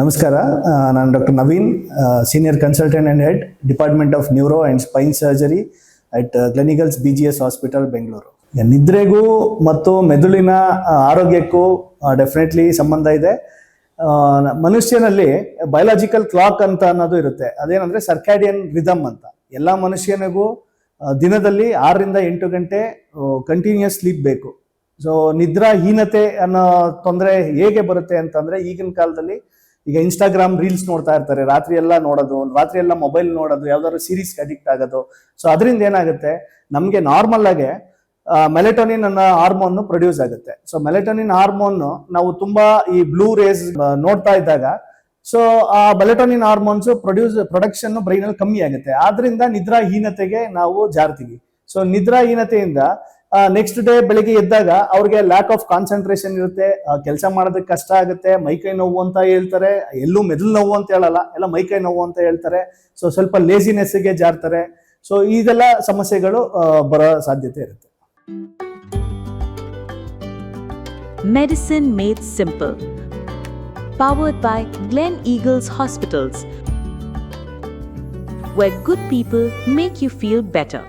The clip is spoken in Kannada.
ನಮಸ್ಕಾರ. ನಾನು doctor Naveen senior consultant and head, department of neuro and spine surgery at Gleneagles B G S hospital Bengaluru. ನಿದ್ರೆಗೂ ಮತ್ತು ಮೆದುಳಿನ ಆರೋಗ್ಯಕ್ಕೂ ಡೆಫಿನೆಟ್ಲಿ ಸಂಬಂಧ ಇದೆ. ಮನುಷ್ಯನಲ್ಲಿ ಬಯಲಾಜಿಕಲ್ ಕ್ಲಾಕ್ ಅಂತ ಅನ್ನೋದು ಇರುತ್ತೆ. ಅದೇನಂದ್ರೆ ಸರ್ಕ್ಯಾಡಿಯನ್ ರಿದಮ್ ಅಂತ. ಎಲ್ಲ ಮನುಷ್ಯನಿಗೂ ದಿನದಲ್ಲಿ ಆರರಿಂದ ಎಂಟು ಗಂಟೆ ಕಂಟಿನ್ಯೂಸ್ ಸ್ಲೀಪ್ ಬೇಕು. ಸೊ ನಿದ್ರಾಹೀನತೆ ಅನ್ನೋ ತೊಂದರೆ ಹೇಗೆ ಬರುತ್ತೆ ಅಂತಂದ್ರೆ ಈಗಿನ ಕಾಲದಲ್ಲಿ ಈಗ ಇನ್ಸ್ಟಾಗ್ರಾಮ್ ರೀಲ್ಸ್ ನೋಡ್ತಾ ಇರ್ತಾರೆ, ರಾತ್ರಿ ಎಲ್ಲ ನೋಡೋದು, ರಾತ್ರಿ ಎಲ್ಲ ಮೊಬೈಲ್ ನೋಡೋದು, ಯಾವ್ದಾದ್ರು ಸೀರೀಸ್ ಅಡಿಕ್ಟ್ ಆಗೋದು. ಸೊ ಅದರಿಂದ ಏನಾಗುತ್ತೆ? ನಮಗೆ ನಾರ್ಮಲ್ ಆಗಿ ಮೆಲೆಟೋನಿನ್ ಅನ್ನೋ ಹಾರ್ಮೋನ್ ಪ್ರೊಡ್ಯೂಸ್ ಆಗುತ್ತೆ. ಸೊ ಮೆಲೆಟೋನಿನ್ ಹಾರ್ಮೋನ್ ನಾವು ತುಂಬಾ ಈ ಬ್ಲೂ ರೇಸ್ ನೋಡ್ತಾ ಇದ್ದಾಗ ಸೊ ಆ melatonin hormones produce production brain ಅಲ್ಲಿ ಕಮ್ಮಿ ಆಗುತ್ತೆ. ಆದ್ರಿಂದ ನಿದ್ರಾಹೀನತೆಗೆ ನಾವು ಜಾರ್ತೀವಿ. ಸೊ ನಿದ್ರಾಹೀನತೆಯಿಂದ ನೆಕ್ಸ್ಟ್ ಡೇ ಬೆಳಿಗ್ಗೆ ಎದ್ದಾಗ ಅವ್ರಿಗೆ ಲ್ಯಾಕ್ ಆಫ್ ಕಾನ್ಸಂಟ್ರೇಷನ್ ಇರುತ್ತೆ. ಕೆಲಸ ಮಾಡೋದಕ್ಕೆ ಕಷ್ಟ ಆಗುತ್ತೆ. ಮೈಕೈ ನೋವು ಅಂತ ಹೇಳ್ತಾರೆ. ಎಲ್ಲೂ ಮೆದುಳು ನೋವು ಅಂತ ಹೇಳಲ್ಲ. ಎಲ್ಲ ಮೈಕೈ ನೋವು ಅಂತ ಹೇಳ್ತಾರೆ. ಸೊ ಸ್ವಲ್ಪ ಲೇಸಿನೆಸ್ಗೆ ಜಾರ್ತಾರೆ. ಸೊ ಇದೆಲ್ಲ ಸಮಸ್ಯೆಗಳು ಬರೋ ಸಾಧ್ಯತೆ ಇರುತ್ತೆ. Medicine made simple Powered by Gleneagles hospitals where good people make you feel better.